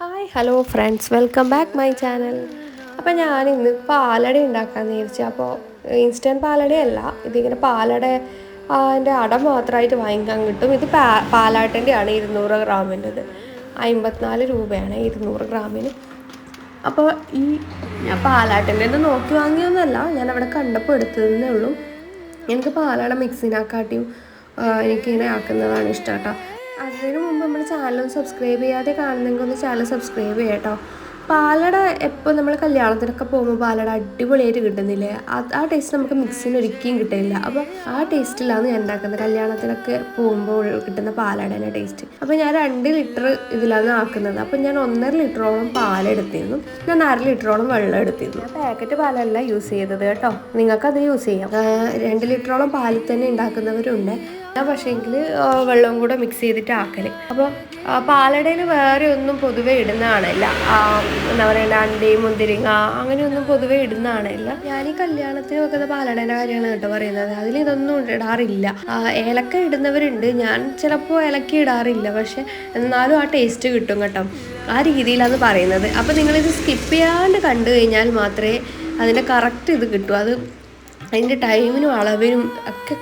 Hi hello friends. Welcome back my channel. അപ്പോൾ ഞാൻ ഇന്ന് പാലട ഉണ്ടാക്കാൻ വിചാരിച്ചു. അപ്പോൾ ഇൻസ്റ്റന്റ് പാലടയല്ല ഇതിങ്ങനെ പാലട അതിന്റെ അട മാത്രമായിട്ട് വാങ്ങിക്കാൻ കിട്ടും. ഇത് പാ ആണ് ഇരുന്നൂറ് ഗ്രാമിന്റെത്. അമ്പത്തിനാല് രൂപയാണ് ഇരുന്നൂറ് ഗ്രാമിന്. അപ്പോൾ ഈ ഞാൻ പാലാട്ടിന്റെ നോക്കി വാങ്ങിയൊന്നുമല്ല ഞാൻ അവിടെ കണ്ടപ്പോൾ എടുത്തതെന്നേ ഉള്ളൂ. എനിക്ക് പാലട മിക്സിനാക്കാട്ടിയും എനിക്കിങ്ങനെ ആക്കുന്നതാണ് ഇഷ്ടം കേട്ടോ. അതിന് മുമ്പ് നമ്മുടെ ചാനൽ സബ്സ്ക്രൈബ് ചെയ്യാതെ കാണുന്നെങ്കിൽ ഒന്ന് ചാനൽ സബ്സ്ക്രൈബ് ചെയ്യാം കേട്ടോ പാലട എപ്പോൾ നമ്മൾ കല്യാണത്തിനൊക്കെ പോകുമ്പോൾ പാലട അടിപൊളിയായിട്ട് കിട്ടുന്നില്ലേ? ആ ടേസ്റ്റ് നമുക്ക് മിക്സിന് ഒരിക്കലും കിട്ടില്ല അപ്പോൾ ആ ടേസ്റ്റിലാണ് ഞാൻ ഉണ്ടാക്കുന്നത് കല്യാണത്തിനൊക്കെ പോകുമ്പോൾ കിട്ടുന്ന പാലടേന്റെ ടേസ്റ്റ് അപ്പോൾ ഞാൻ രണ്ട് ലിറ്റർ ഇതിലാണ് ആക്കുന്നത്. അപ്പോൾ ഞാൻ ഒന്നര ലിറ്ററോളം പാലെടുത്തിരുന്നു ഞാൻ അര ലിറ്ററോളം വെള്ളം എടുത്തിരുന്നു. പാക്കറ്റ് പാലല്ല യൂസ് ചെയ്തത് കേട്ടോ. നിങ്ങൾക്കത് യൂസ് ചെയ്യാം. രണ്ട് ലിറ്ററോളം പാലിൽ തന്നെ ഉണ്ടാക്കുന്നവരുണ്ട്. ഞാൻ പക്ഷേങ്കിൽ വെള്ളവും കൂടെ മിക്സ് ചെയ്തിട്ട് ആക്കൽ. അപ്പോൾ പാലടയിൽ വേറെ ഒന്നും പൊതുവെ ഇടുന്ന കാണല്ല എന്താ പറയുക അണ്ടി മുന്തിരിങ്ങ അങ്ങനെയൊന്നും പൊതുവെ ഇടുന്ന കാണല്ല ഞാൻ ഈ കല്യാണത്തിന് വെക്കുന്ന പാലടേന്റെ കാര്യമാണ് കേട്ടോ പറയുന്നത്. അതിൽ ഇതൊന്നും ഇടാറില്ല. ഏലക്ക ഇടുന്നവരുണ്ട്. ഞാൻ ചിലപ്പോൾ ഏലക്ക ഇടാറില്ല. പക്ഷെ എന്നാലും ആ ടേസ്റ്റ് കിട്ടും കേട്ടോ. ആ രീതിയിലാണ് പറയുന്നത്. അപ്പോൾ നിങ്ങളിത് സ്കിപ്പ് ചെയ്യാണ്ട് കണ്ടു കഴിഞ്ഞാൽ മാത്രമേ അതിന്റെ കറക്റ്റ് ഇത് കിട്ടൂ. അത് അതിന്റെ ടൈമിനും അളവിനും ഒക്കെ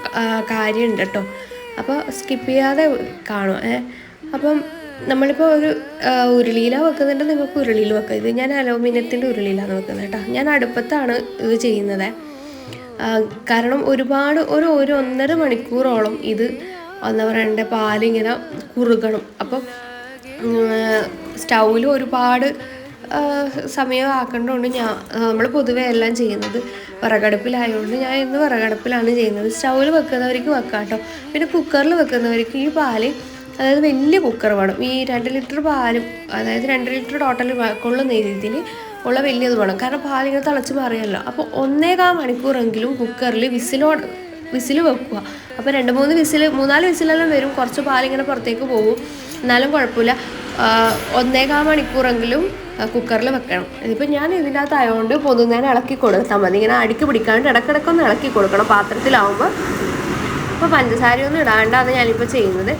കാര്യമുണ്ട് കേട്ടോ. അപ്പോൾ സ്കിപ്പ് ചെയ്യാതെ കാണും. ഏ അപ്പം നമ്മളിപ്പോൾ ഒരു ഉരുളിയില വെക്കുന്നുണ്ടെങ്കിൽ വെക്കുന്നുണ്ട് നിങ്ങൾക്ക് ഉരുളിയിൽ വെക്കാം. ഇത് ഞാൻ അലോമിനിയത്തിന്റെ ഉരുളിയിലാണ് വെക്കുന്നത് കേട്ടോ. ഞാൻ അടുപ്പത്താണ് ഇത് ചെയ്യുന്നത്. കാരണം ഒരുപാട് ഒരു ഒരു ഒന്നര മണിക്കൂറോളം ഇത് എന്താ പറയണ്ട പാലിങ്ങനെ കുറുകണം. അപ്പം സ്റ്റൗവിൽ ഒരുപാട് സമയം ആക്കേണ്ടതുകൊണ്ട് ഞാൻ നമ്മൾ പൊതുവെ എല്ലാം ചെയ്യുന്നത് വിറകടുപ്പിലായതുകൊണ്ട് ഞാൻ ഇന്ന് വിറകടുപ്പിലാണ് ചെയ്യുന്നത്. സ്റ്റൗവിൽ വെക്കുന്നവർക്ക് വെക്കാം കേട്ടോ പിന്നെ കുക്കറിൽ വെക്കുന്നവർക്ക് ഈ പാൽ അതായത് വലിയ കുക്കർ വേണം. ഈ രണ്ട് ലിറ്റർ പാലും അതായത് രണ്ട് ലിറ്റർ ടോട്ടൽ കൊള്ളുന്ന രീതിയിൽ ഉള്ള വലിയത് വേണം. കാരണം പാലിങ്ങനെ തിളച്ച് മാറിയല്ലോ. അപ്പോൾ ഒന്നേകാൽ മണിക്കൂറെങ്കിലും കുക്കറിൽ വിസിലോട് വിസിൽ വെക്കുക. അപ്പോൾ രണ്ട് മൂന്ന് വിസിൽ മൂന്നാൽ വിസിലെല്ലാം വരും. കുറച്ച് പാലിങ്ങനെ പുറത്തേക്ക് പോകും. എന്നാലും കുഴപ്പമില്ല. ഒന്നേകാൽ മണിക്കൂറെങ്കിലും കുക്കറിൽ വെക്കണം. ഇതിപ്പോൾ ഞാൻ ഇതിനകത്തായതുകൊണ്ട് പൊതുന്നേരം ഇളക്കി കൊടുത്താൽ മതി. ഇങ്ങനെ അടിക്ക് പിടിക്കാണ്ട് ഇടക്കിടക്കൊന്ന് ഇളക്കി കൊടുക്കണം പാത്രത്തിലാവുമ്പോൾ അപ്പോൾ പഞ്ചസാരയൊന്നും ഇടാണ്ടാണ് ഞാനിപ്പോൾ ചെയ്യുന്നത്.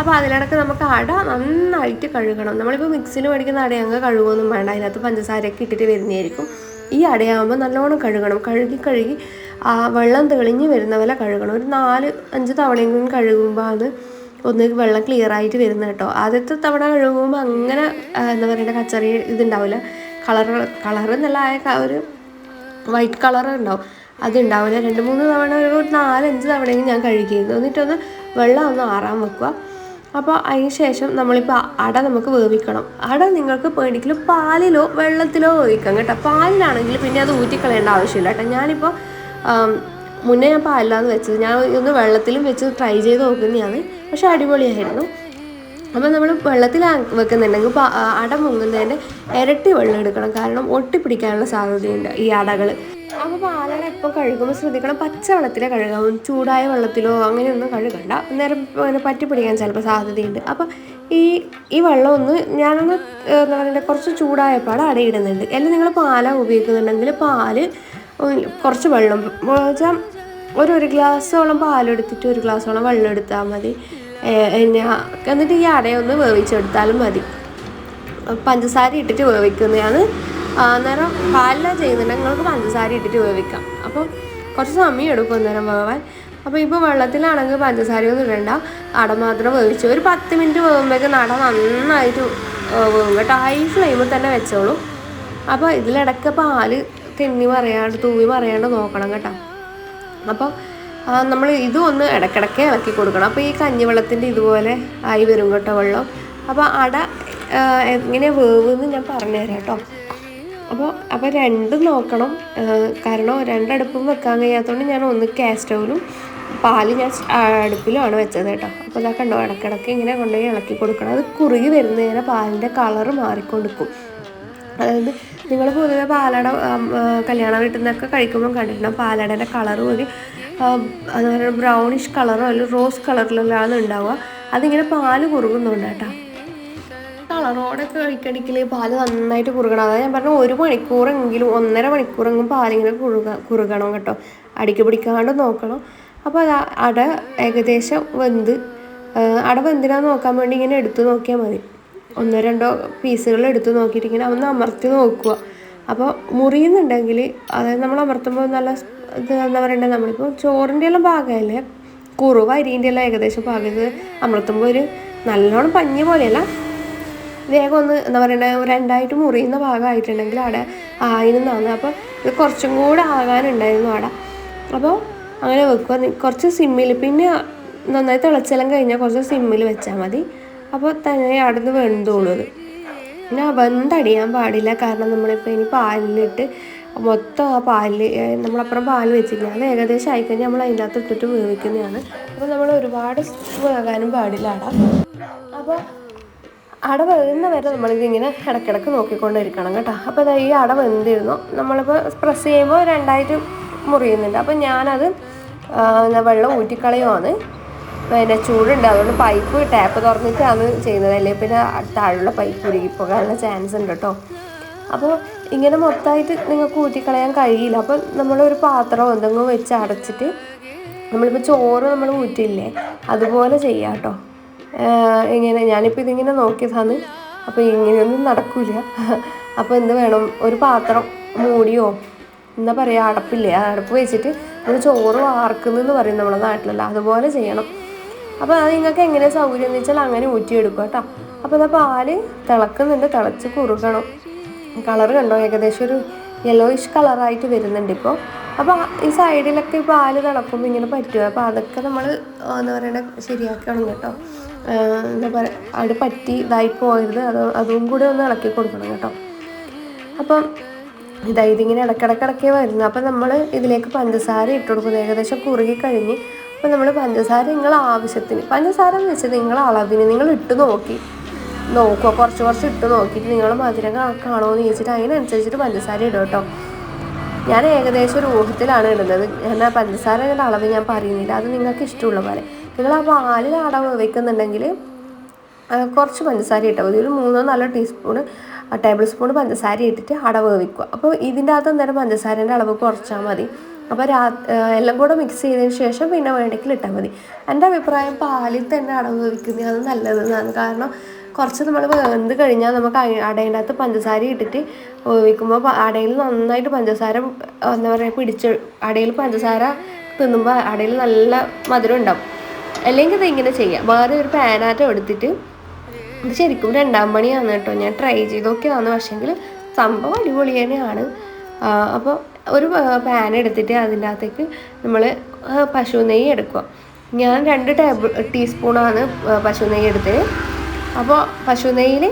അപ്പോൾ അതിലിടക്ക് നമുക്ക് അട നന്നായിട്ട് കഴുകണം. നമ്മളിപ്പോൾ മിക്സിയിൽ മേടിക്കുന്ന അട അങ്ങ് കഴുകുമൊന്നും വേണ്ട. അതിനകത്ത് പഞ്ചസാരയൊക്കെ ഇട്ടിട്ട് വരുന്നതായിരിക്കും. ഈ അടയാകുമ്പോൾ നല്ലോണം കഴുകണം. കഴുകി കഴുകി ആ വെള്ളം തെളിഞ്ഞ് വരുന്ന പോലെ കഴുകണം. ഒരു നാല് അഞ്ച് തവണയെങ്കിലും കഴുകുമ്പോൾ അത് ഒന്ന് വെള്ളം ക്ലിയർ ആയിട്ട് വരുന്നത് കേട്ടോ. ആദ്യത്തെ തവണ കഴുകുമ്പോൾ അങ്ങനെ എന്താ പറയുക കച്ചറി ഇതുണ്ടാവില്ല കളർ കളർ എന്നല്ല ആ ഒരു വൈറ്റ് കളർ ഉണ്ടാവും. അതുണ്ടാവില്ല രണ്ട് മൂന്ന് തവണ ഒരു നാലഞ്ച് തവണയെങ്കിലും ഞാൻ കഴുകിയിരുന്നു. എന്നിട്ടൊന്ന് വെള്ളം ഒന്ന് ആറാൻ വെക്കുക. അപ്പോൾ അതിന് ശേഷം നമ്മളിപ്പോൾ അട നമുക്ക് വേവിക്കണം. അട നിങ്ങൾക്ക് പേടിക്കലും പാലിലോ വെള്ളത്തിലോ വേവിക്കാം കേട്ടോ. പാലിലാണെങ്കിൽ പിന്നെ അത് ഊറ്റിക്കളയേണ്ട ആവശ്യമില്ല കേട്ടോ. ഞാനിപ്പോൾ മുന്നേ ഞാൻ പാലിലാണ് വെച്ചത്. ഞാൻ ഒന്ന് വെള്ളത്തിലും വെച്ച് ട്രൈ ചെയ്ത് നോക്കുന്നതാണ്. പക്ഷെ അടിപൊളിയായിരുന്നു. അപ്പം നമ്മൾ വെള്ളത്തിൽ വെക്കുന്നുണ്ടെങ്കിൽ അട മുങ്ങുന്നതിന്റെ ഇരട്ടി വെള്ളം എടുക്കണം. കാരണം ഒട്ടിപ്പിടിക്കാനുള്ള സാധ്യതയുണ്ട് ഈ അടകൾ അപ്പോൾ പാലട എപ്പോൾ കഴുകുമ്പോൾ ശ്രദ്ധിക്കണം. പച്ച വെള്ളത്തിലേ കഴുകാവും. ചൂടായ വെള്ളത്തിലോ അങ്ങനെയൊന്നും കഴുകണ്ട. നേരം അങ്ങനെ പറ്റി പിടിക്കാൻ ചിലപ്പോൾ സാധ്യതയുണ്ട്. അപ്പോൾ ഈ ഈ വെള്ളം ഒന്ന് ഞാനൊന്ന് എന്താ പറയുക കുറച്ച് ചൂടായപ്പോൾ അടയിടുന്നുണ്ട് അല്ലെങ്കിൽ നിങ്ങൾ പാല ഉപയോഗിക്കുന്നുണ്ടെങ്കിൽ പാൽ കുറച്ച് വെള്ളം. വെച്ചാൽ ഒരു ഒരു ഗ്ലാസ്സോളം പാലെടുത്തിട്ട് ഒരു ഗ്ലാസ്സോളം വെള്ളം എടുത്താൽ മതി. എന്നെ എന്നിട്ട് ഈ അടയൊന്ന് വേവിച്ചെടുത്താലും മതി. പഞ്ചസാര ഇട്ടിട്ട് വേവിക്കുന്നതാണ്. അന്നേരം പാലിലാണ് ചെയ്യുന്നുണ്ടെങ്കിൽ നിങ്ങൾക്ക് പഞ്ചസാര ഇട്ടിട്ട് വേവിക്കാം. അപ്പം കുറച്ച് സമയം എടുക്കും അന്നേരം വേവാൻ. അപ്പോൾ ഇപ്പോൾ വെള്ളത്തിലാണെങ്കിൽ പഞ്ചസാരയൊന്നും ഇടണ്ട. അട മാത്രം വേവിച്ചു ഒരു പത്ത് മിനിറ്റ് വേകുമ്പോഴേക്കും അട നന്നായിട്ട് വേവും കേട്ടോ ഹൈ ഫ്ലെയിമിൽ തന്നെ വെച്ചോളൂ. അപ്പോൾ ഇതിലിടയ്ക്ക് പാൽ തെന്നി മറിയാണ്ട് തൂവി മറിയാണ്ട് നോക്കണം കേട്ടോ. അപ്പോൾ നമ്മൾ ഇതും ഒന്ന് ഇടയ്ക്കിടയ്ക്ക് ഇളക്കി കൊടുക്കണം. അപ്പോൾ ഈ കഞ്ഞിവെള്ളത്തിന്റെ ഇതുപോലെ ആയി വരും കേട്ടോ വെള്ളം. അപ്പോൾ അട എങ്ങനെ വേവെന്ന് ഞാൻ പറഞ്ഞുതരാം കേട്ടോ. അപ്പോൾ അപ്പോൾ രണ്ടും നോക്കണം. കാരണം രണ്ടടുപ്പും വെക്കാൻ കഴിയാത്തതുകൊണ്ട് ഞാൻ ഒന്ന് ഗ്യാസ് സ്റ്റൗവിലും പാൽ ഞാൻ അടുപ്പിലുമാണ് വെച്ചത് കേട്ടോ. അപ്പോൾ ഇതാ കണ്ടോ ഇടയ്ക്കിടയ്ക്ക് ഇങ്ങനെ കൊണ്ടുപോയി ഇളക്കി കൊടുക്കണം. അത് കുറുകി വരുന്നതിന് പാലിന്റെ കളറ് മാറിക്കൊടുക്കും അതായത് നിങ്ങൾ പൊതുവെ പാലട കല്യാണ വീട്ടിൽ നിന്നൊക്കെ കഴിക്കുമ്പോൾ കണ്ടിട്ടുണ്ടാവും പാലടയുടെ കളർ ഒരു എന്താ പറയുക ബ്രൗണിഷ് കളറോ അല്ലെങ്കിൽ റോസ് കളറിലാണ് ഉണ്ടാവുക. അതിങ്ങനെ പാൽ കുറുകുന്നുണ്ട് കേട്ടോ. കളറോടൊക്കെ കഴിക്കണമെങ്കിൽ പാൽ നന്നായിട്ട് കുറുകണം. അതായത് ഞാൻ പറഞ്ഞു ഒരു മണിക്കൂറെങ്കിലും ഒന്നര മണിക്കൂറെങ്കിലും പാലിങ്ങനെ കുറുക കുറുകണം കേട്ടോ. അടിക്ക് പിടിക്കാണ്ട് നോക്കണം. അപ്പോൾ അത് അട ഏകദേശം വെന്ത് അട വെന്തിനാന്ന് നോക്കാൻ വേണ്ടി ഇങ്ങനെ എടുത്തു നോക്കിയാൽ മതി. ഒന്നോ രണ്ടോ പീസുകൾ എടുത്ത് നോക്കിയിട്ട് ഇങ്ങനെ ഒന്ന് അമർത്തി നോക്കുക. അപ്പോൾ മുറിയുന്നുണ്ടെങ്കിൽ അതായത് നമ്മൾ അമർത്തുമ്പോൾ നല്ല ഇത് എന്താ പറയണ്ടത് നമ്മളിപ്പോൾ ചോറിന്റെ എല്ലാം ഭാഗമല്ലേ? കുറവ് അരിന്റെ എല്ലാം ഏകദേശം പാകത്ത് അമർത്തുമ്പോൾ ഒരു നല്ലോണം പഞ്ഞ പോലെയല്ല. വേഗം ഒന്ന് എന്താ പറയണ്ടേ രണ്ടായിട്ട് മുറിയുന്ന ഭാഗമായിട്ടുണ്ടെങ്കിൽ അവിടെ ആയിരുന്നാണ് അപ്പോൾ ഇത് കുറച്ചും കൂടെ ആകാനുണ്ടായിരുന്നു അവിടെ. അപ്പോൾ അങ്ങനെ വെക്കുക. കുറച്ച് സിമ്മിൽ പിന്നെ നന്നായി തിളച്ചെല്ലാം കഴിഞ്ഞാൽ കുറച്ച് സിമ്മിൽ വെച്ചാൽ മതി. അപ്പോൾ തന്നെ അവിടെ നിന്ന് വെന്തോളൂ അത് പിന്നെ വെന്തടിയാൻ പാടില്ല. കാരണം നമ്മളിപ്പോൾ ഇനി പാലിലിട്ട് മൊത്തം ആ പാലിൽ നമ്മളപ്പുറം പാൽ വെച്ചില്ല. അത് ഏകദേശം ആയിക്കഴിഞ്ഞാൽ നമ്മൾ അതിനകത്ത് ഇട്ടിട്ട് വേവിക്കുന്നതാണ്. അപ്പോൾ നമ്മൾ ഒരുപാട് വേകാനും പാടില്ല അട അപ്പോൾ അട വേകുന്ന വരെ നമ്മളിതിങ്ങനെ ഇടയ്ക്കിടയ്ക്ക് നോക്കിക്കൊണ്ടിരിക്കണം കേട്ടോ. അപ്പോൾ ഈ അട വെന്തിരുന്നു. നമ്മളിപ്പോൾ പ്രസ് ചെയ്യുമ്പോൾ രണ്ടായിട്ട് മുറിയുന്നുണ്ട്. അപ്പോൾ ഞാനത് വെള്ളം ഊറ്റിക്കളയുമാണ് പിന്നെ ചൂടുണ്ട്. അതുകൊണ്ട് പൈപ്പ് ടാപ്പ് തുറന്നിട്ടാണ് ചെയ്യുന്നത്. അല്ലെങ്കിൽ പിന്നെ താഴെയുള്ള പൈപ്പ് ഉരുകിപ്പോകാനുള്ള ചാൻസ് ഉണ്ട് കേട്ടോ. അപ്പോൾ ഇങ്ങനെ മൊത്തമായിട്ട് നിങ്ങൾക്ക് ഊറ്റിക്കളയാൻ കഴിയില്ല. അപ്പോൾ നമ്മളൊരു പാത്രമോ എന്തെങ്കിലും വെച്ച് അടച്ചിട്ട് നമ്മളിപ്പോൾ ചോറ് നമ്മൾ ഊറ്റില്ലേ? അതുപോലെ ചെയ്യാം കേട്ടോ. ഇങ്ങനെ ഞാനിപ്പോൾ ഇതിങ്ങനെ നോക്കിയതാണ്. അപ്പോൾ ഇങ്ങനെയൊന്നും നടക്കില്ല അപ്പോൾ എന്ത് വേണം? ഒരു പാത്രം മൂടിയോ? എന്താ പറയുക അടപ്പില്ലേ? അടപ്പ് വെച്ചിട്ട് നമ്മൾ ചോറ് വാർക്കുന്നു എന്ന് പറയും നമ്മുടെ നാട്ടിലല്ല. അതുപോലെ ചെയ്യണം. അപ്പോൾ അത് നിങ്ങൾക്ക് എങ്ങനെ സൗകര്യം എന്ന് വെച്ചാൽ അങ്ങനെ ഊറ്റിയെടുക്കുക കേട്ടോ. അപ്പോൾ അത് പാൽ തിളക്കുന്നുണ്ട് തിളച്ച് കുറുകണം. കളർ കണ്ടോ? ഏകദേശം ഒരു യെല്ലോയിഷ് കളറായിട്ട് വരുന്നുണ്ട് ഇപ്പോൾ അപ്പോൾ ഈ സൈഡിലൊക്കെ ഈ പാൽ തിളക്കുമ്പോൾ ഇങ്ങനെ പറ്റുക അപ്പോൾ അതൊക്കെ നമ്മൾ എന്താ പറയുക ശരിയാക്കണം കേട്ടോ. എന്താ പറയുക അവിടെ പറ്റി ഇതായി പോകരുത് അത് അതും കൂടി ഒന്ന് ഇളക്കി കൊടുക്കണം കേട്ടോ. അപ്പം ഇതാ ഇതിങ്ങനെ ഇടക്കിടക്കിടക്കേ വരുന്നു അപ്പം നമ്മൾ ഇതിലേക്ക് പഞ്ചസാര ഇട്ട് കൊടുക്കുന്നത് ഏകദേശം കുറുകി കഴിഞ്ഞ് അപ്പം നമ്മൾ പഞ്ചസാര നിങ്ങൾ ആവശ്യത്തിന്. പഞ്ചസാര എന്ന് വെച്ചാൽ നിങ്ങളെ അളവിന് നിങ്ങൾ ഇട്ട് നോക്കി. നോക്കുക കുറച്ച് കുറച്ച് ഇട്ട് നോക്കിയിട്ട് നിങ്ങൾ മധുരം കാണുമോ എന്ന് ചോദിച്ചിട്ട് അതിനനുസരിച്ചിട്ട് പഞ്ചസാര ഇടും കേട്ടോ. ഞാൻ ഏകദേശം ഒരു ഊഹത്തിലാണ് ഇടുന്നത്. എന്നാൽ പഞ്ചസാര പഞ്ചസാരയുടെ അളവ് ഞാൻ പറയുന്നില്ല. അത് നിങ്ങൾക്ക് ഇഷ്ടമുള്ള പോലെ. നിങ്ങൾ ആ പാലിൽ അടവ് വെക്കുന്നുണ്ടെങ്കിൽ കുറച്ച് പഞ്ചസാര ഇട്ടാൽ മതി. ഒരു മൂന്നോ നാലോ ടീസ്പൂൺ ടേബിൾ സ്പൂൺ പഞ്ചസാര ഇട്ടിട്ട് അടവ് വെക്കുക. അപ്പോൾ ഇതിന്റെ അകത്ത് അന്നേരം പഞ്ചസാരേന്റെ അളവ് കുറച്ചാൽ മതി. അപ്പോൾ രാ എല്ലാം കൂടെ മിക്സ് ചെയ്തതിന് ശേഷം പിന്നെ വേണമെങ്കിൽ ഇട്ടാൽ മതി. എന്റെ അഭിപ്രായം പാലിൽ തന്നെ അടവ് വയ്ക്കുന്നതാണ് നല്ലതെന്നാണ്. കാരണം കുറച്ച് നമ്മൾ വെന്ത് കഴിഞ്ഞാൽ നമുക്ക് അടേന്റെ അകത്ത് പഞ്ചസാര ഇട്ടിട്ട് വേവിക്കുമ്പോൾ പ- അടയിൽ നന്നായിട്ട് പഞ്ചസാര എന്താ പറയുക പിടിച്ച് അടയിൽ പഞ്ചസാര തിന്നുമ്പോൾ അടയിൽ നല്ല മധുരം ഉണ്ടാവും. അല്ലെങ്കിൽ ഇതിങ്ങനെ ചെയ്യാം. വേറെ ഒരു പാനാറ്റം എടുത്തിട്ട് ഇത് ശരിക്കും രണ്ടാം പണിയാണ് കേട്ടോ. ഞാൻ ട്രൈ ചെയ്തൊക്കെയാണ്. പക്ഷേങ്കിൽ സംഭവം അടിപൊളി തന്നെയാണ്. അപ്പോൾ ഒരു പാൻ എടുത്തിട്ട് അതിന്റെ അകത്തേക്ക് നമ്മൾ പശു നെയ്യ് എടുക്കുക. ഞാൻ രണ്ട് ടേബിൾ ടീസ്പൂണാണ് പശു നെയ്യ് എടുത്തത്. അപ്പോൾ പശു നെയ്യിൽ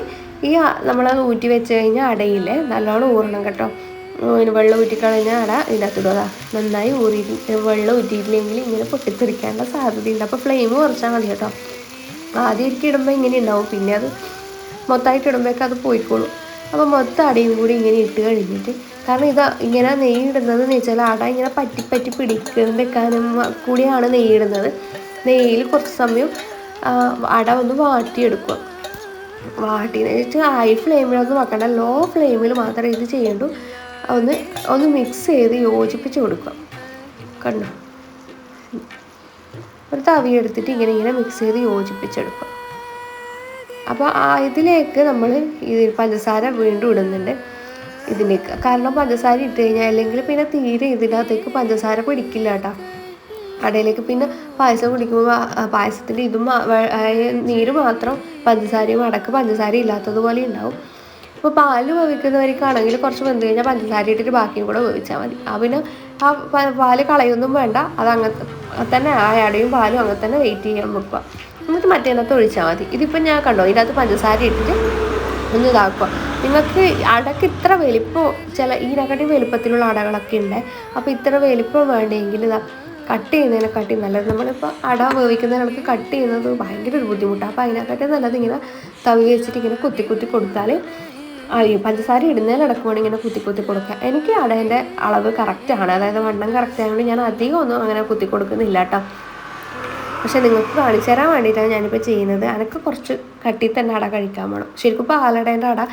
ഈ നമ്മളത് ഊറ്റി വെച്ച് കഴിഞ്ഞാൽ അടയില്ലേ നല്ലോണം ഊറണം കേട്ടോ. വെള്ളം ഊറ്റിക്കളഞ്ഞാൽ അട ഇതിനകത്തിടുക നന്നായി ഊറി വെള്ളം ഊറ്റിയിട്ടില്ലെങ്കിൽ ഇങ്ങനെ പൊട്ടിത്തെറിക്കാനുള്ള സാധ്യതയുണ്ട്. അപ്പോൾ ഫ്ലെയിം കുറച്ചാൽ മതി കേട്ടോ. ആദ്യം ഒരിക്കൽ ഇടുമ്പോൾ ഇങ്ങനെ ഉണ്ടാവും. പിന്നെ അത് മൊത്തമായിട്ട് ഇടുമ്പോഴേക്കും അത് പോയിക്കോളും. അപ്പോൾ മൊത്തം അടയും കൂടി ഇങ്ങനെ ഇട്ട് കഴിഞ്ഞിട്ട് കാരണം ഇത് ഇങ്ങനെ നെയ്യ് ഇടുന്നത് എന്ന് വെച്ചാൽ അട ഇങ്ങനെ പറ്റി പറ്റി പിടിക്കാനും കൂടിയാണ് നെയ്യിടുന്നത്. നെയ്യിൽ കുറച്ച് സമയം അട ഒന്ന് വാട്ടിയെടുക്കുക. വാട്ടിയെന്ന് വെച്ചാൽ ഹൈ ഫ്ലെയിമിലൊന്നും വെക്കണ്ട. ലോ ഫ്ലെയിമിൽ മാത്രം ഇത് ചെയ്യണ്ടൂ. ഒന്ന് ഒന്ന് മിക്സ് ചെയ്ത് യോജിപ്പിച്ച് കൊടുക്കുക. കണ്ടോ? ഒരു തവി എടുത്തിട്ട് ഇങ്ങനെ ഇങ്ങനെ മിക്സ് ചെയ്ത് യോജിപ്പിച്ചെടുക്കുക. അപ്പോൾ ഇതിലേക്ക് നമ്മൾ ഈ പഞ്ചസാര വീണ്ടും ഇടുന്നുണ്ട്. ഇതിലേക്ക്. കാരണം പഞ്ചസാര ഇട്ട് കഴിഞ്ഞാൽ അല്ലെങ്കിൽ പിന്നെ തീരെ ഇതിനകത്തേക്ക് പഞ്ചസാര പിടിക്കില്ല കേട്ടോ. കടയിലേക്ക് പിന്നെ പായസം കുടിക്കുമ്പോൾ പായസത്തിന്റെ ഇതും നീര് മാത്രം പഞ്ചസാരയും അടക്ക് പഞ്ചസാര ഇല്ലാത്തതുപോലെ ഉണ്ടാവും. ഇപ്പോൾ പാൽ വേവിക്കുന്നവർക്കാണെങ്കിൽ കുറച്ച് വെന്ത് കഴിഞ്ഞാൽ പഞ്ചസാര ഇട്ടിട്ട് ബാക്കിയും കൂടെ വേവിച്ചാൽ മതി. ആ പിന്നെ ആ പാൽ കളയൊന്നും വേണ്ട. അത് അങ്ങനെ തന്നെ ആ പാലും അങ്ങനെ തന്നെ വെയിറ്റ് ചെയ്യാൻ വെക്കുക. എന്നിട്ട് മറ്റേനകത്ത് ഒഴിച്ചാൽ മതി. ഇതിപ്പോൾ ഞാൻ കണ്ടോ ഇതിനകത്ത് പഞ്ചസാര ഇട്ടിട്ട് ഒന്ന് ഇതാക്കുക നിങ്ങൾക്ക് അടക്ക് ഇത്ര വലിപ്പം ചില ഈ ഇതിനെക്കാട്ടി വലിപ്പത്തിലുള്ള അടകളൊക്കെ ഉണ്ട്. അപ്പോൾ ഇത്ര വലിപ്പം വേണ്ടെങ്കിൽ ഇതാ കട്ട് ചെയ്യുന്നതിനെക്കാട്ടി നല്ലത്. നമ്മളിപ്പോൾ അട വേവിക്കുന്നതിനൊക്കെ കട്ട് ചെയ്യുന്നത് ഭയങ്കര ഒരു ബുദ്ധിമുട്ടാണ് അപ്പോൾ അതിനെക്കാട്ടി നല്ലത് ഇങ്ങനെ തവി വെച്ചിട്ട് ഇങ്ങനെ കുത്തി കുത്തി കൊടുത്താൽ ഈ പഞ്ചസാര ഇടുന്നതിലടക്കമാണ് ഇങ്ങനെ കുത്തി കുത്തി കൊടുക്കുക എനിക്ക് അടേന്റെ അളവ് കറക്റ്റാണ് അതായത് വണ്ണം കറക്റ്റ് ആയതുകൊണ്ട് ഞാൻ അധികം ഒന്നും അങ്ങനെ കുത്തി കൊടുക്കുന്നില്ല കേട്ടോ. പക്ഷെ നിങ്ങൾക്ക് കാണിച്ചു തരാൻ വേണ്ടിയിട്ടാണ് ഞാനിപ്പോൾ ചെയ്യുന്നത്. അനക്ക് കുറച്ച് കട്ടി തന്നെ അട കഴിക്കാൻ വേണം. ശരിക്കും പാലടേന്റെ അട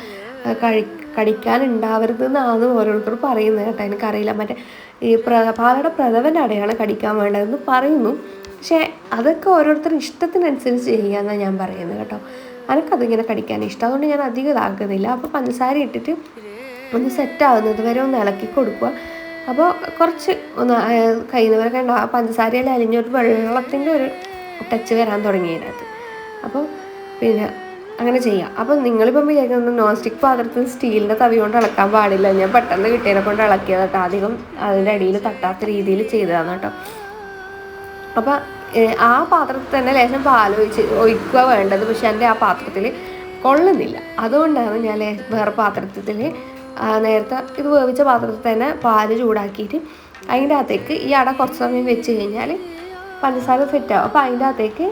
കഴി കടിക്കാൻ ഉണ്ടാവരുത് എന്നാണ് ഓരോരുത്തർ പറയുന്നത് കേട്ടോ. എനിക്കറിയില്ല. മറ്റേ ഈ പ്ര പാലട പ്രഥവന്റെ അടയാണ് കടിക്കാൻ വേണ്ടതെന്ന് പറയുന്നു. പക്ഷേ അതൊക്കെ ഓരോരുത്തരുടെ ഇഷ്ടത്തിനനുസരിച്ച് ചെയ്യാമെന്നാണ് ഞാൻ പറയുന്നത് കേട്ടോ. എനിക്കതിങ്ങനെ കടിക്കാൻ ഇഷ്ടം. അതുകൊണ്ട് ഞാൻ അധികം ഇതാക്കുന്നില്ല. അപ്പോൾ പഞ്ചസാര ഇട്ടിട്ട് ഒന്ന് സെറ്റ് ആവുന്നത് വരെ ഒന്ന് ഇളക്കി കൊടുക്കുക. അപ്പോൾ കുറച്ച് ഒന്ന് കഴിയുന്നവരെ കണ്ട ആ പഞ്ചസാരയിൽ അലിഞ്ഞൊരു വെള്ളത്തിന്റെ ഒരു ടച്ച് വരാൻ തുടങ്ങി അതിനകത്ത് അപ്പോൾ പിന്നെ അങ്ങനെ ചെയ്യാം. അപ്പം നിങ്ങളിപ്പം വിചാരിക്കുന്നത് നോൺ സ്റ്റിക്ക് പാത്രത്തിൽ സ്റ്റീലിന്റെ തവി കൊണ്ട് ഇളക്കാൻ പാടില്ല. ഞാൻ പെട്ടെന്ന് കിട്ടിയതിനെ കൊണ്ട് ഇളക്കിയത് കേട്ടോ അധികം അതിന്റെ അടിയിൽ തട്ടാത്ത രീതിയിൽ ചെയ്തതാണ് കേട്ടോ അപ്പം ആ പാത്രത്തിൽ തന്നെ ലേശം പാൽ ഒഴിച്ച് ഒഴിക്കുക വേണ്ടത്. പക്ഷെ എന്റെ ആ പാത്രത്തിൽ കൊള്ളുന്നില്ല. അതുകൊണ്ടാണ് ഞാൻ വേറെ പാത്രത്തിൽ നേരത്തെ ഇത് വേവിച്ച പാത്രത്തിൽ തന്നെ പാൽ ചൂടാക്കിയിട്ട് അതിന്റെ അകത്തേക്ക് ഈ അട കുറച്ച് സമയം വെച്ച് കഴിഞ്ഞാൽ പഞ്ചസാര സെറ്റാവും. അപ്പോൾ അതിന്റെ അകത്തേക്ക്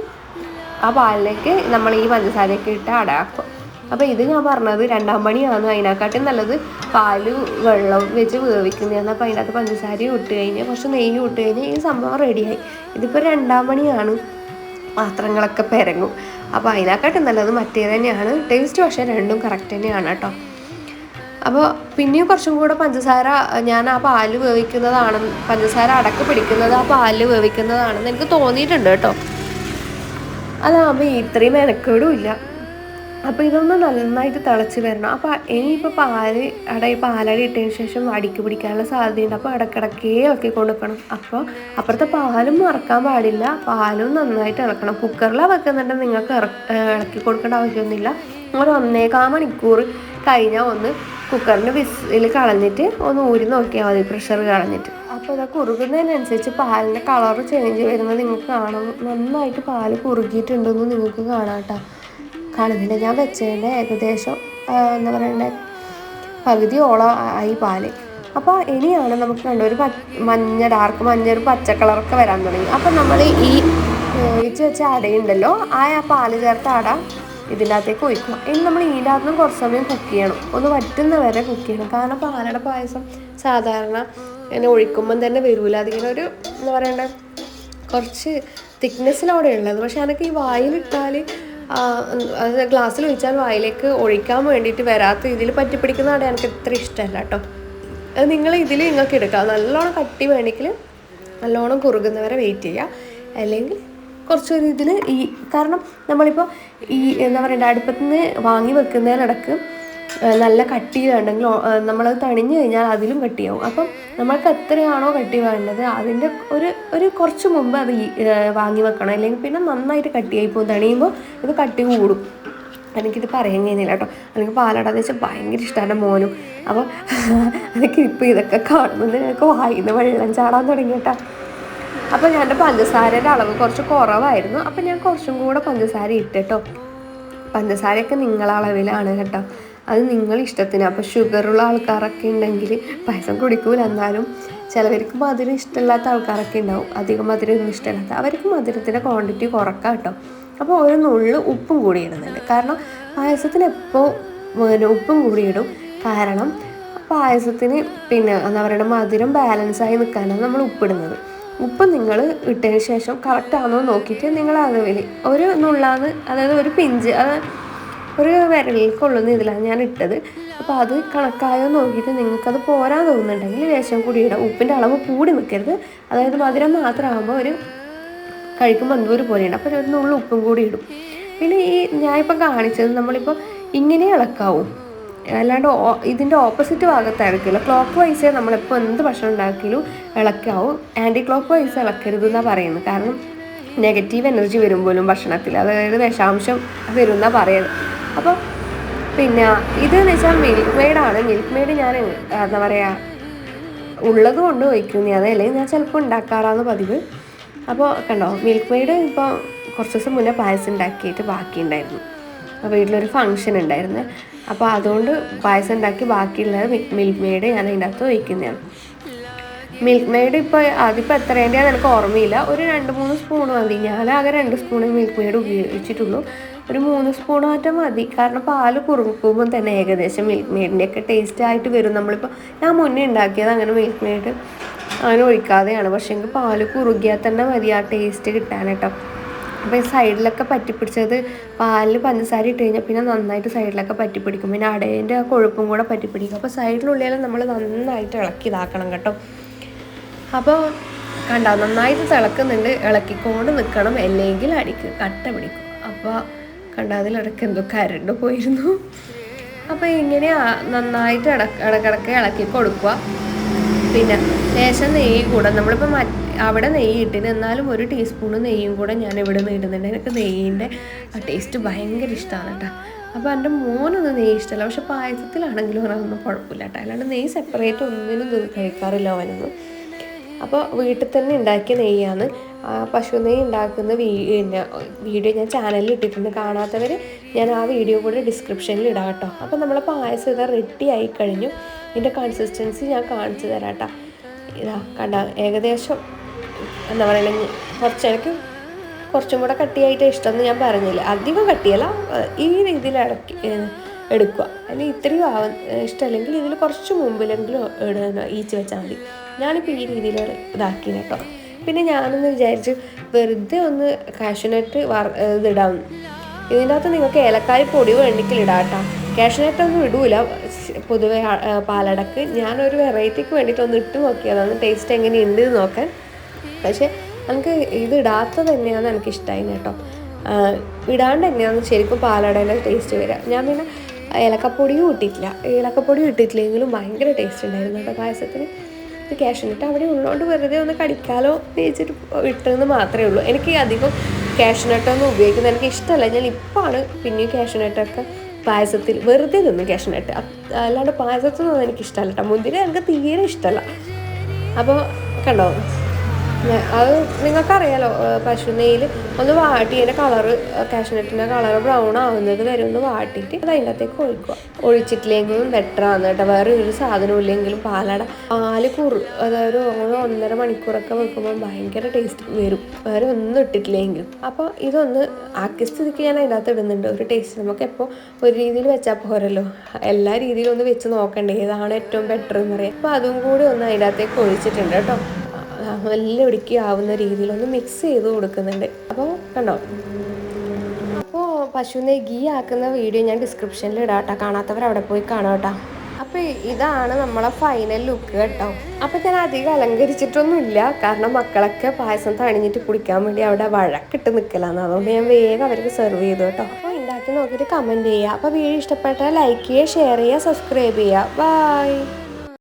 ആ പാലിലേക്ക് നമ്മൾ ഈ പഞ്ചസാരയൊക്കെ ഇട്ട് അടയാക്കും. അപ്പോൾ ഇത് ഞാൻ പറഞ്ഞത് രണ്ടാം പണിയാണ്. അതിനെക്കാട്ടും നല്ലത് പാൽ വെള്ളം വെച്ച് വേവിക്കുന്നതാണ്. അപ്പോൾ അതിനകത്ത് പഞ്ചസാരയും ഇട്ട് കഴിഞ്ഞാൽ കുറച്ച് നെയ്യും ഇട്ട് കഴിഞ്ഞാൽ ഈ സംഭവം റെഡിയായി ഇതിപ്പോൾ രണ്ടാം പണിയാണ്. പാത്രങ്ങളൊക്കെ പെരങ്ങും. അപ്പോൾ അതിനെക്കാട്ടും നല്ലത് മറ്റേ തന്നെയാണ്. ടേസ്റ്റ് പക്ഷേ രണ്ടും കറക്റ്റ് തന്നെയാണ് കേട്ടോ. അപ്പോൾ പിന്നെയും കുറച്ചും കൂടെ പഞ്ചസാര ഞാൻ ആ പാൽ വേവിക്കുന്നതാണ് പഞ്ചസാര അടക്ക് പിടിക്കുന്നത് ആ പാൽ വേവിക്കുന്നതാണെന്ന് എനിക്ക് തോന്നിയിട്ടുണ്ട് കേട്ടോ. അതാകുമ്പോൾ ഇത്രയും മെനക്കേടും ഇല്ല. അപ്പോൾ ഇതൊന്ന് നന്നായിട്ട് തിളച്ച് വരണം. അപ്പോൾ ഇനിയിപ്പോൾ പാൽ അട പാലടി ഇട്ടതിന് ശേഷം അടിക്ക് പിടിക്കാനുള്ള സാധ്യതയുണ്ട്. അപ്പോൾ ഇടക്കിടക്കേ ഇളക്കി കൊടുക്കണം അപ്പോൾ അപ്പുറത്തെ പാലും മറക്കാൻ പാടില്ല. പാലും നന്നായിട്ട് ഇളക്കണം. കുക്കറിലാണ് വെക്കുന്നുണ്ടെങ്കിൽ നിങ്ങൾക്ക് ഇളക്കി കൊടുക്കേണ്ട ആവശ്യമൊന്നുമില്ല. ഒരു ഒന്നേകാൽ മണിക്കൂർ കഴിഞ്ഞാൽ ഒന്ന് കുക്കറിന്റെ വിസിൽ കളഞ്ഞിട്ട് ഒന്ന് ഊരി നോക്കിയാൽ മതി. പ്രഷർ കളഞ്ഞിട്ട്. അപ്പോൾ ഇത് കുറുകുന്നതിനനുസരിച്ച് പാലിന്റെ കളർ ചേഞ്ച് വരുന്നത് നിങ്ങൾക്ക് കാണും. നന്നായിട്ട് പാൽ കുറുകിയിട്ടുണ്ടെന്ന് നിങ്ങൾക്ക് കാണാം കേട്ടോ കളിതിന്റെ ഞാൻ വെച്ചതിന്റെ ഏകദേശം എന്താ പറയണ്ടേ പകുതിയോളം ആയി പാൽ. അപ്പോൾ ഇനിയാണ് നമുക്ക് കണ്ട ഒരു മഞ്ഞ ഡാർക്ക് മഞ്ഞ ഒരു പച്ച കളറൊക്കെ വരാൻ തുടങ്ങി. അപ്പോൾ നമ്മൾ ഈ വേവിച്ച് വെച്ച അടയുണ്ടല്ലോ ആ പാൽ ചേർത്ത അട ഇതിന്റെ അകത്തേക്ക് ഒഴിക്കുക ഇനി നമ്മൾ ഇതിന്റെ അകത്തുനിന്ന് കുറച്ച് സമയം കുക്ക് ചെയ്യണം. ഒന്ന് വറ്റുന്ന വരെ കുക്ക് ചെയ്യണം. കാരണം പാലട പായസം സാധാരണ ഇങ്ങനെ ഒഴിക്കുമ്പം തന്നെ വരൂല. അതിങ്ങനെ ഒരു എന്താ പറയണ്ടേ? കുറച്ച് തിക്നെസ്സിലവിടെ ഉള്ളത്. പക്ഷെ എനിക്ക് ഈ വായിലിട്ടാൽ ഗ്ലാസ്സിൽ ഒഴിച്ചാൽ വായിലേക്ക് ഒഴിക്കാൻ വേണ്ടിയിട്ട് വരാത്ത ഇതിൽ പറ്റിപ്പിടിക്കുന്നതാണ് എനിക്ക് ഇത്ര ഇഷ്ടമല്ല കേട്ടോ. അത് നിങ്ങൾ ഇതിൽ നിങ്ങൾക്ക് എടുക്കാം. നല്ലോണം കട്ടി വേണമെങ്കിൽ നല്ലോണം കുറുകുന്നവരെ വെയിറ്റ് ചെയ്യുക അല്ലെങ്കിൽ കുറച്ചൊരു ഇതിൽ ഈ കാരണം നമ്മളിപ്പോൾ ഈ എന്താ പറയണ്ട അടുപ്പത്ത് നിന്ന് വാങ്ങി വെക്കുന്നതിനിടക്ക് നല്ല കട്ടി വേണ്ടെങ്കിൽ നമ്മളത് തണിഞ്ഞു കഴിഞ്ഞാൽ അതിലും കട്ടിയാവും. അപ്പം നമ്മൾക്ക് എത്രയാണോ കട്ടി വേണ്ടത്? അതിന്റെ ഒരു ഒരു കുറച്ച് മുമ്പ് അത് വാങ്ങി വെക്കണം. അല്ലെങ്കിൽ പിന്നെ നന്നായിട്ട് കട്ടിയായി പോകും. തണിയുമ്പോൾ ഇത് കട്ടി കൂടും. എനിക്കിത് പറയാൻ കഴിഞ്ഞില്ല കേട്ടോ. എനിക്ക് പാലടാന്ന് വെച്ചാൽ ഭയങ്കര ഇഷ്ടമാണ് മോനും. അപ്പോൾ എനിക്ക് ഇപ്പോൾ ഇതൊക്കെ കാണുമ്പോൾ ഞങ്ങൾക്ക് വായിന്ന് വെള്ളം ചാടാൻ തുടങ്ങി കേട്ടോ. അപ്പോൾ ഞാൻ പഞ്ചസാരയുടെ അളവ് കുറച്ച് കുറവായിരുന്നു. അപ്പോൾ ഞാൻ കുറച്ചും കൂടെ പഞ്ചസാര ഇട്ടിട്ടോ പഞ്ചസാരയൊക്കെ നിങ്ങളെ അളവിലാണ് കേട്ടോ. അത് നിങ്ങൾ ഇഷ്ടത്തിന്. അപ്പോൾ ഷുഗറുള്ള ആൾക്കാരൊക്കെ ഉണ്ടെങ്കിൽ പായസം കുടിക്കൂല. എന്നാലും ചിലവർക്ക് മധുരം ഇഷ്ടമില്ലാത്ത ആൾക്കാരൊക്കെ ഉണ്ടാവും. അധികം മധുരം ഇഷ്ടമില്ലാത്ത. അവർക്ക് മധുരത്തിന്റെ ക്വാണ്ടിറ്റി കുറക്കാം കേട്ടോ. അപ്പോൾ ഒരു നുള്ളു ഉപ്പും കൂടി ഇടുന്നുണ്ട്. കാരണം പായസത്തിന് എപ്പോൾ ഉപ്പും കൂടി ഇടും. കാരണം പായസത്തിന് പിന്നെ എന്താ പറയുക മധുരം ബാലൻസായി നിൽക്കാനാണ് നമ്മൾ ഉപ്പിടുന്നത് ഉപ്പ് നിങ്ങൾ ഇട്ടതിന് ശേഷം കറക്റ്റ് ആണോ നോക്കിയിട്ട് നിങ്ങൾ അളവിൽ ഒരു നുള്ളാന്ന് അതായത് ഒരു പിഞ്ച് അത് ഒരു വിരലിൽ കൊള്ളുന്ന ഇതിലാണ് ഞാൻ ഇട്ടത് അപ്പോൾ അത് കണക്കായോ നോക്കിയിട്ട് നിങ്ങൾക്കത് പോരാൻ തോന്നുന്നുണ്ടെങ്കിൽ ലേശം കൂടി ഇടാം. ഉപ്പിന്റെ അളവ് കൂടി നിൽക്കരുത്. അതായത് മധുരം മാത്രമാകുമ്പോൾ ഒരു കഴിക്കുമ്പോൾ എന്തോ ഒരു പോലെയുണ്ട്. അപ്പോൾ ഒരു നുള്ളു ഉപ്പും കൂടി ഇടും. പിന്നെ ഈ ഞാനിപ്പോൾ കാണിച്ചത് നമ്മളിപ്പോൾ ഇങ്ങനെ ഇളക്കാവും. അല്ലാണ്ട് ഇതിന്റെ ഓപ്പോസിറ്റ് ഭാഗത്തായിരിക്കില്ല ക്ലോക്ക് വൈസ് നമ്മളിപ്പോൾ എന്ത് ഭക്ഷണം ഉണ്ടാക്കിയാലും ഇളക്കാവും. ആന്റി ക്ലോക്ക് വൈസ് ഇളക്കരുത് എന്നാണ് പറയുന്നത്. കാരണം നെഗറ്റീവ് എനർജി വരും പോലും ഭക്ഷണത്തിൽ. അതായത് വിഷാംശം വരും എന്നാണ് പറയുന്നത് അപ്പോൾ പിന്നെ ഇതെന്ന് വെച്ചാൽ മിൽക്ക് മെയ്ഡാണ് മിൽക്ക് മെയ്ഡ് ഞാൻ എന്താ പറയുക ഉള്ളത് കൊണ്ട് നീ അല്ലെങ്കിൽ ഞാൻ ചിലപ്പോൾ ഉണ്ടാക്കാറാണ് പതിവ്. അപ്പോൾ കണ്ടോ മിൽക്ക് മെയ്ഡ് ഇപ്പോൾ കുറച്ച് ദിവസം മുന്നേ പായസം ഉണ്ടാക്കിയിട്ട് ബാക്കി ഉണ്ടായിരുന്നു അപ്പോൾ വീട്ടിലൊരു ഫങ്ഷൻ ഉണ്ടായിരുന്നു. അപ്പോൾ അതുകൊണ്ട് പായസം ഉണ്ടാക്കി ബാക്കിയുള്ളത് മിൽക്ക് മെയ്ഡ് ഞാൻ അതിന്റെ അകത്ത് വയ്ക്കുന്നതാണ്. മിൽക്ക് മെയ്ഡ് ഇപ്പോൾ അതിപ്പോൾ എത്രേന്റെയാണെന്ന് എനിക്ക് ഓർമ്മയില്ല. ഒരു രണ്ട് മൂന്ന് സ്പൂൺ മതി. ഞാൻ ആകെ രണ്ട് സ്പൂൺ മിൽക്ക് മെയ്ഡ് ഉപയോഗിച്ചിട്ടുള്ളൂ. ഒരു മൂന്ന് സ്പൂൺ മാറ്റം മതി. കാരണം പാൽ കുറുക്കുമ്പോൾ തന്നെ ഏകദേശം മിൽക്ക് മെയ്ഡിന്റെയൊക്കെ ടേസ്റ്റ് ആയിട്ട് വരും. നമ്മളിപ്പോൾ ഞാൻ മുന്നേ ഉണ്ടാക്കിയത് അങ്ങനെ മിൽക്ക് മെയ്ഡ് അങ്ങനെ ഒഴിക്കാതെയാണ്. പക്ഷേ എങ്കിൽ പാൽ കുറുകിയാൽ തന്നെ മതി ആ ടേസ്റ്റ് കിട്ടാനായിട്ടോ കേട്ടോ അപ്പോൾ ഈ സൈഡിലൊക്കെ പറ്റിപ്പിടിച്ചത് പാലിൽ പഞ്ചസാര ഇട്ട് കഴിഞ്ഞാൽ പിന്നെ നന്നായിട്ട് സൈഡിലൊക്കെ പറ്റിപ്പിടിക്കും. പിന്നെ അടേന്റെ ആ കൊഴുപ്പും കൂടെ പറ്റിപ്പിടിക്കും. അപ്പോൾ സൈഡിലുള്ളിൽ നമ്മൾ നന്നായിട്ട് ഇളക്കി ഇതാക്കണം കേട്ടോ. അപ്പോൾ കണ്ട നന്നായിട്ട് തിളക്കുന്നുണ്ട്. ഇളക്കിക്കൊണ്ട് നിൽക്കണം അല്ലെങ്കിൽ അടിക്ക് കട്ട പിടിക്കും. അപ്പോൾ കണ്ട അതിലിടയ്ക്ക് എന്തോ കരണ്ട് പോയിരുന്നു. അപ്പോൾ ഇങ്ങനെ നന്നായിട്ട് ഇട ഇടക്കിടക്ക് ഇളക്കി കൊടുക്കുക. പിന്നെ ലേശം നെയ്യ് കൂടെ നമ്മളിപ്പോൾ മറ്റ് അവിടെ നെയ്യ് ഇട്ടിന്. എന്നാലും ഒരു ടീസ്പൂൺ നെയ്യും കൂടെ ഞാൻ ഇവിടെ നിന്ന് ഇടുന്നുണ്ട്. എനിക്ക് നെയ്യിന്റെ ടേസ്റ്റ് ഭയങ്കര ഇഷ്ടമാണ് കേട്ടോ. അപ്പോൾ എന്റെ മോനൊന്നും നെയ്യ് ഇഷ്ടമല്ല. പക്ഷെ പായസത്തിലാണെങ്കിലും അതൊന്നും കുഴപ്പമില്ല കേട്ടോ. അല്ലാണ്ട് നെയ്യ് സെപ്പറേറ്റ് ഒന്നിനും കഴിക്കാറില്ല അവനൊന്നും. അപ്പോൾ വീട്ടിൽ തന്നെ ഉണ്ടാക്കിയ നെയ്യാണ്. പശു നെയ്യ് ഉണ്ടാക്കുന്ന പിന്നെ വീഡിയോ ഞാൻ ചാനലിൽ ഇട്ടിട്ടുണ്ട്. കാണാത്തവർ ഞാൻ ആ വീഡിയോ കൂടെ ഡിസ്ക്രിപ്ഷനിൽ ഇടാം കേട്ടോ. അപ്പോൾ നമ്മളെ പായസം ഇതാ റെഡി ആയി കഴിഞ്ഞു. ഇതിന്റെ കൺസിസ്റ്റൻസി ഞാൻ കാണിച്ചു തരാം കേട്ടോ. ഇതാ കണ്ട ഏകദേശം എന്താ പറയുക കുറച്ച് എനിക്ക് കുറച്ചും കൂടെ കട്ടിയായിട്ട് ഇഷ്ടമെന്ന് ഞാൻ പറഞ്ഞില്ല. അധികം കട്ടിയല്ല ഈ രീതിയിൽ ഇടയ്ക്ക് എടുക്കുക. അല്ലെങ്കിൽ ഇത്രയും ആവ ഇഷ്ടമല്ലെങ്കിൽ ഇതിൽ കുറച്ച് മുമ്പിലെങ്കിലും ഈച്ച് വെച്ചാൽ മതി. ഞാനിപ്പോൾ ഈ രീതിയിൽ ഇതാക്കിയത് കേട്ടോ പിന്നെ ഞാനൊന്ന് വിചാരിച്ച് വെറുതെ ഒന്ന് കാഷ്യൂനട്ട് വർ ഇതിടാം. ഇതിന്റെ അകത്ത് നിങ്ങൾക്ക് ഏലക്കായ പൊടി വേണമെങ്കിൽ ഇടാം കേട്ടോ ഒന്നും ഇടൂല പൊതുവെ പാലടക്ക്. ഞാനൊരു വെറൈറ്റിക്ക് വേണ്ടിയിട്ട് ഒന്ന് ഇട്ട് നോക്കിയതാണ് ടേസ്റ്റ് എങ്ങനെയുണ്ട് നോക്കാൻ. പക്ഷേ നമുക്ക് ഇത് ഇടാത്തത് തന്നെയാണ് എനിക്ക് ഇഷ്ടമായി കേട്ടോ ഇടാണ്ട് തന്നെയാണ് ശരിക്കും പാലടേന്റെ ടേസ്റ്റ് വരിക ഞാൻ പിന്നെ ഏലക്കപ്പൊടിയും ഇട്ടിട്ടില്ല. ഏലക്കപ്പൊടി ഇട്ടിട്ടില്ലെങ്കിലും ഭയങ്കര ടേസ്റ്റ് ഉണ്ടായിരുന്നു കേട്ടോ പായസത്തിന്. ഇത് കാഷ്യൂനട്ട് അവിടെ ഉള്ളതുകൊണ്ട് വെറുതെ ഒന്ന് കടിക്കാലോ എന്ന് വെച്ചിട്ട് ഇട്ടതെന്ന് മാത്രമേ ഉള്ളൂ. എനിക്ക് അധികം കാഷ്യൂനട്ടൊന്നും ഉപയോഗിക്കുന്നത് എനിക്ക് ഇഷ്ടമല്ല. ഞാൻ ഇപ്പോഴാണ് പിന്നെയും കാഷ്യൂനട്ടൊക്കെ പായസത്തിൽ വെറുതെ തിന്നു നട്ട് അല്ലാണ്ട് പായസത്തിനൊന്നും എനിക്ക് ഇഷ്ടമല്ല കേട്ടോ. മുന്തിരി എനിക്ക് തീരെ ഇഷ്ടമല്ല. അപ്പോൾ കണ്ടോ? അത് നിങ്ങൾക്കറിയാലോ പശു നെയ്യിൽ ഒന്ന് വാട്ടി അതിന്റെ കളറ് കാഷ്യനട്ടിന്റെ കളറ് ബ്രൗൺ ആവുന്നത് വരെ ഒന്ന് വാട്ടിയിട്ട് അത് അതിന്റെ അകത്തേക്ക് ഒഴിക്കുക. ഒഴിച്ചിട്ടില്ലെങ്കിലും ബെറ്ററാണ് കേട്ടോ. വേറെ ഒരു സാധനവും ഇല്ലെങ്കിലും പാലട. പാൽ കുറു അതായത് ഒന്നര മണിക്കൂറൊക്കെ വെക്കുമ്പോൾ ഭയങ്കര ടേസ്റ്റ് വരും. വേറെ ഒന്നും ഇട്ടിട്ടില്ലെങ്കിലും. അപ്പോൾ ഇതൊന്ന് ആക്കി സ്ഥിതിക്ക് ഞാൻ അതിനകത്ത് ഇടുന്നുണ്ട്. ഒരു ടേസ്റ്റ് നമുക്ക് എപ്പോൾ ഒരു രീതിയിൽ വെച്ചാൽ പോരല്ലോ. എല്ലാ രീതിയിലും ഒന്ന് വെച്ച് നോക്കണ്ടേ. ഏതാണ് ഏറ്റവും ബെറ്റർ എന്ന് പറയാം അപ്പോൾ അതും കൂടി ഒന്ന് അതിനകത്തേക്ക് ഒഴിച്ചിട്ടുണ്ട് കേട്ടോ. നല്ല ഒടുക്കി ആവുന്ന രീതിയിലൊന്ന് മിക്സ് ചെയ്ത് കൊടുക്കുന്നുണ്ട്. അപ്പോൾ കണ്ടോ? പശുവിനെ ഗീ ആക്കുന്ന വീഡിയോ ഞാൻ ഡിസ്ക്രിപ്ഷനിൽ ഇടാം കേട്ടോ കാണാത്തവർ അവിടെ പോയി കാണാം കേട്ടോ അപ്പോൾ ഇതാണ് നമ്മളെ ഫൈനൽ ലുക്ക് കേട്ടോ. അപ്പോൾ ഞാൻ അധികം അലങ്കരിച്ചിട്ടൊന്നുമില്ല. കാരണം മക്കളൊക്കെ പായസം തണിഞ്ഞിട്ട് കുടിക്കാൻ വേണ്ടി അവിടെ വഴക്കിട്ട് നിൽക്കലാണ് അതുകൊണ്ട് ഞാൻ വേഗം അവർക്ക് സെർവ് ചെയ്തു കേട്ടോ. അപ്പോൾ ഉണ്ടാക്കി നോക്കിയിട്ട് കമന്റ് ചെയ്യുക അപ്പോൾ വീഡിയോ ഇഷ്ടപ്പെട്ടാൽ ലൈക്ക് ചെയ്യുക ഷെയർ ചെയ്യുക സബ്സ്ക്രൈബ് ചെയ്യുക. ബൈ